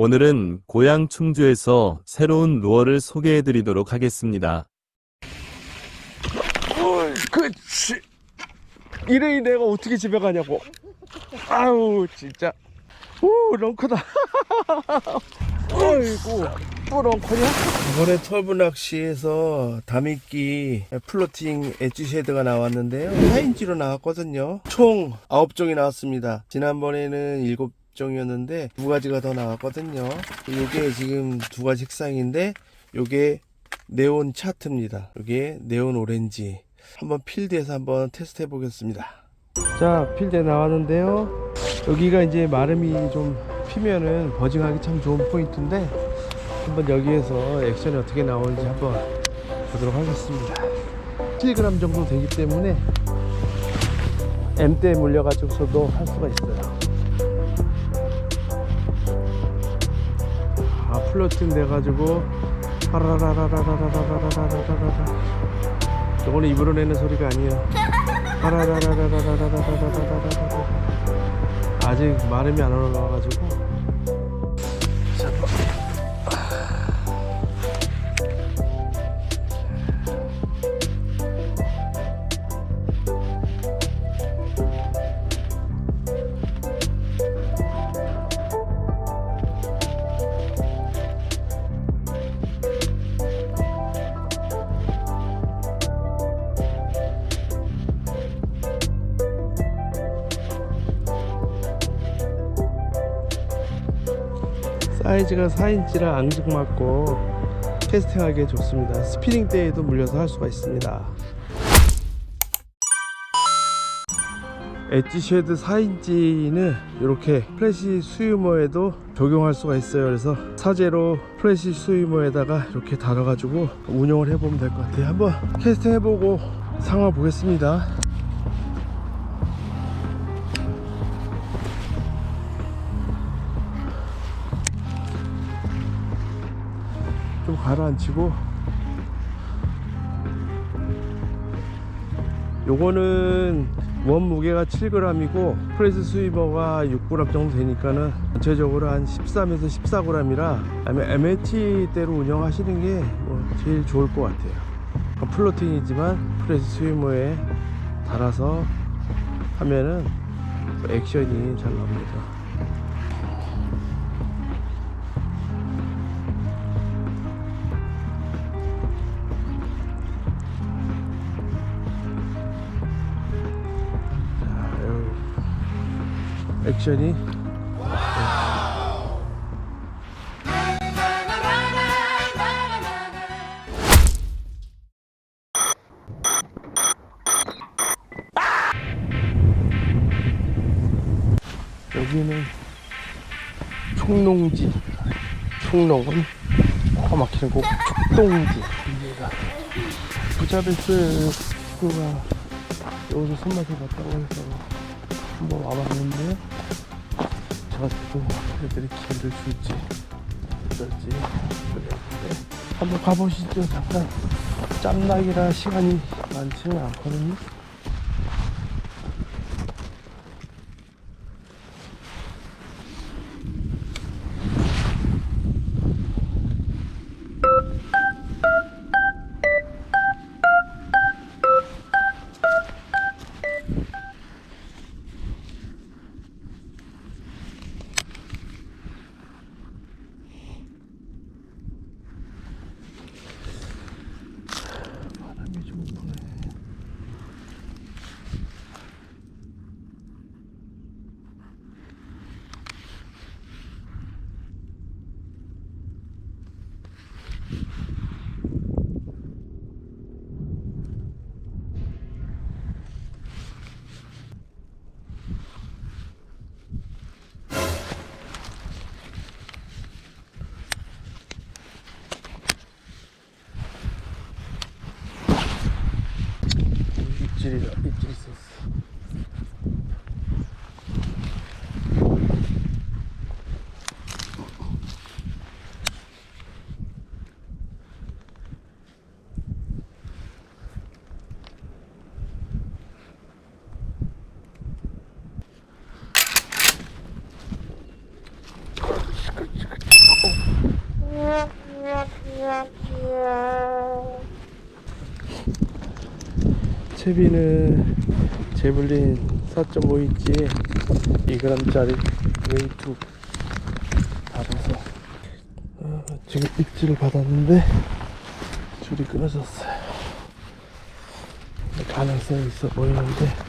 오늘은 고향 충주에서 새로운 루어를 소개해 드리도록 하겠습니다. 어이, 그치. 이래이 내가 어떻게 집에 가냐고. 아우, 진짜. 오, 렁크다. 어이구, 또 렁크냐? 이번에 털부 낚시에서 다미끼 플로팅 엣지 쉐드가 나왔는데요. 4인치로 나왔거든요. 총 9종이 나왔습니다. 지난번에는 7 종이었는데 두 가지가 더 나왔거든요. 이게 지금 두 가지 색상인데 요게 네온 차트입니다. 여기에 네온 오렌지. 한번 필드에서 한번 테스트 해보겠습니다. 자, 필드에 나왔는데요. 여기가 이제 마름이 좀 피면은 버징하기 참 좋은 포인트인데 한번 여기에서 액션이 어떻게 나오는지 한번 보도록 하겠습니다. 7g 정도 되기 때문에 M대에 물려가지고서도 할 수가 있어요. 플러팅 돼가지고 하라라라라라라라라라라라라 저거는 입으로 내는 소리가 아니에요. 하라라라라라라라라라라라라. 아직 마름이 안 올라와가지고 사이즈가 4인치라 앙증맞고 캐스팅하기에 좋습니다. 스피닝 때에도 물려서 할 수가 있습니다. 엣지 쉐드 4인치는 이렇게 플래시 스위머에도 적용할 수가 있어요. 그래서 사제로 플래시 스위머에다가 이렇게 달아가지고 운영을 해보면 될 것 같아요. 한번 캐스팅 해보고 상황 보겠습니다 좀 가라앉히고. 요거는 원 무게가 7g이고 프레스 스위버가 6g 정도 되니까는 전체적으로 한 13에서 14g이라 MAT대로 운영하시는 게 뭐 제일 좋을 것 같아요. 플로팅이지만 프레스 스위머에 달아서 하면은 액션이 잘 나옵니다 액션이. 여기는 총농지. 총농은 코가 막히는 곳 촉동지입니다 부자베스 그가 여기서 손맛을 봤다고 해서 한번 와봤는데 제가 또 애들이 기회를 줄지. 어떨지. 모르겠는데 한번 가보시죠. 잠깐 짬나기라 시간이 많지는 않거든요 İdris. İdris. 채비는 제블린 4.5인치 2g짜리 웨이투 받아서 어, 지금 입질을 받았는데 줄이 끊어졌어요. 가능성이 있어 보이는데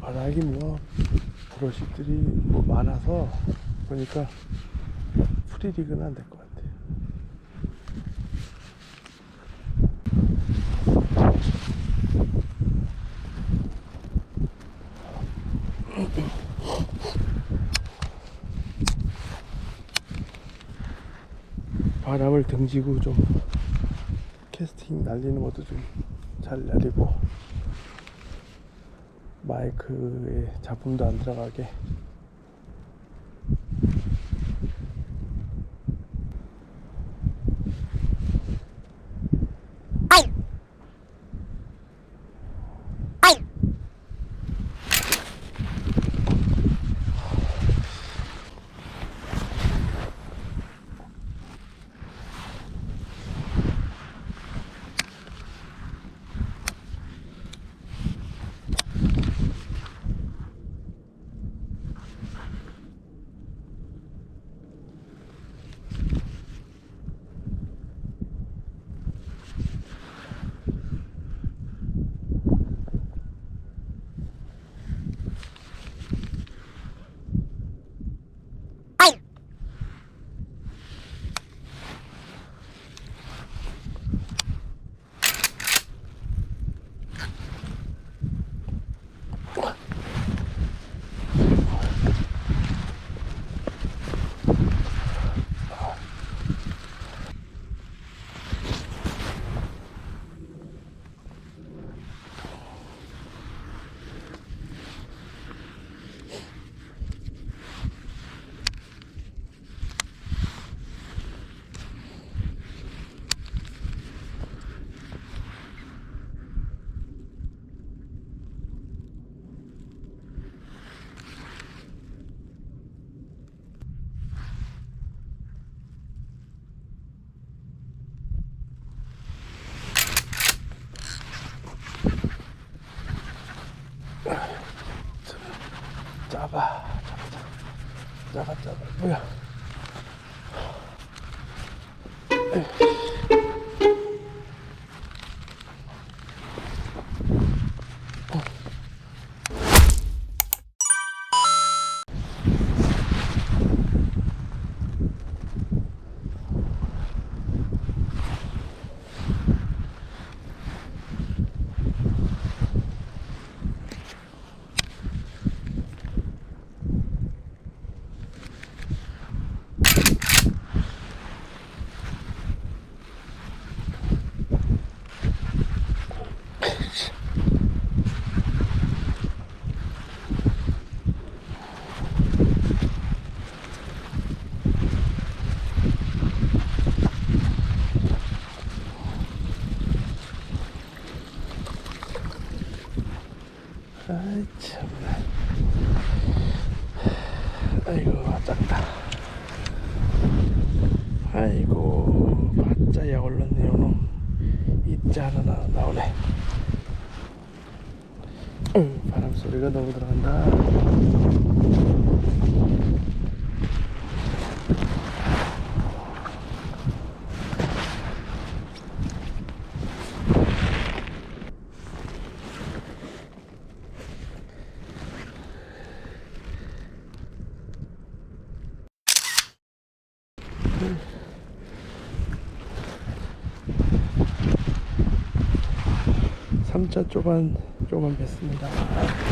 바람이 뭐 브러쉬들이 뭐 많아서 보니까 프리리그는 안될 것 같아요. 바람을 등지고 좀 캐스팅 날리는 것도 좀 잘 날리고 마이크에 잡음도 안 들어가게 작아 작 아 아이 참나 아이고 작다. 아이고 바짜야 올랐네요 놈. 이자 하나 나, 나오네. 응, 바람 소리가 너무 들어간다 삼자 쪼반 쪼반 뺐습니다